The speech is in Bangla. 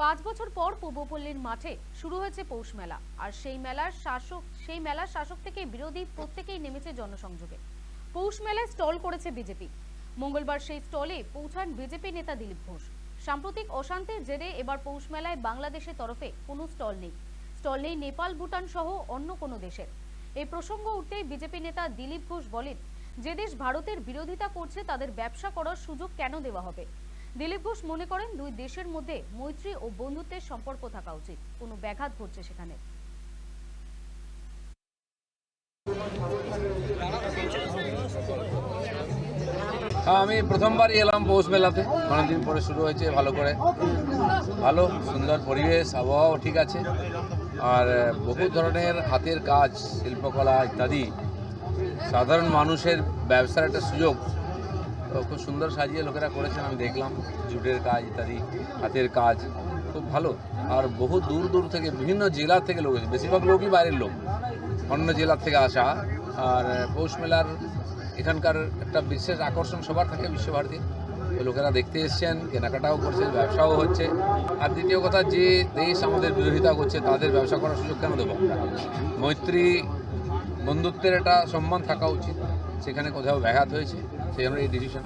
পাঁচ বছর পর পূর্বপল্লীর মাঠে শুরু হয়েছে পৌষ মেলা। আর সেই মেলার শাসক, সেই মেলার শাসক থেকে বিরোধী প্রত্যেকেই নেমেছে জনসংযোগে। পৌষ মেলায় স্টল করেছে বিজেপি। মঙ্গলবার সেই স্টলে পৌঁছান বিজেপি নেতা দিলীপ ঘোষ। সাম্প্রতিক অশান্তির জেরে এবার পৌষ মেলায় বাংলাদেশের তরফে কোনো স্টল নেই। স্টল নেই নেপাল, ভুটান সহ অন্য কোনো দেশের। এই প্রসঙ্গ উঠতেই বিজেপি নেতা দিলীপ ঘোষ বলেন, যে দেশ ভারতের বিরোধিতা করছে তাদের ব্যবসা করার সুযোগ কেন দেওয়া হবে? দিলীপ ঘোষ মনে করেন দুই দেশের মধ্যে মৈত্রী ও বন্ধুত্বের সম্পর্ক থাকা উচিত। কোনো ব্যাঘাত ঘটছে সেখানে। হ্যাঁ আমি প্রথমবারই এলাম পৌষ মেলাতে। অনেকদিন পরে শুরু হয়েছে, ভালো করে। ভালো, সুন্দর পরিবেশ, আবহাওয়াও ঠিক আছে। আর বহু ধরনের হাতের কাজ, শিল্পকলা ইত্যাদি। সাধারণ মানুষের ব্যবসার একটা সুযোগ। খুব সুন্দর সাজিয়ে লোকেরা করেছেন, আমি দেখলাম জুটের কাজ ইত্যাদি, হাতের কাজ, খুব ভালো। আর বহু দূর দূর থেকে, বিভিন্ন জেলা থেকে লোক এসেছে। বেশিরভাগ লোকই বাইরের লোক। অন্য জেলার থেকে আসা, আর পৌষ মেলার এখানকার একটা বিশেষ আকর্ষণ সবার থাকে বিশ্বভারতী লোকেরা দেখতে এসছেন, কেনাকাটাও করছে, ব্যবসাও হচ্ছে। আর দ্বিতীয় কথা, যে দেশ আমাদের বিরোধিতা করছে, তাদের ব্যবসা করার সুযোগ কেন দেবো? মৈত্রী বন্ধুত্বের একটা সম্মান থাকা উচিত, সেখানে কোথাও ব্যাঘাত হয়েছে। সেই জন্য এই ডিসিশন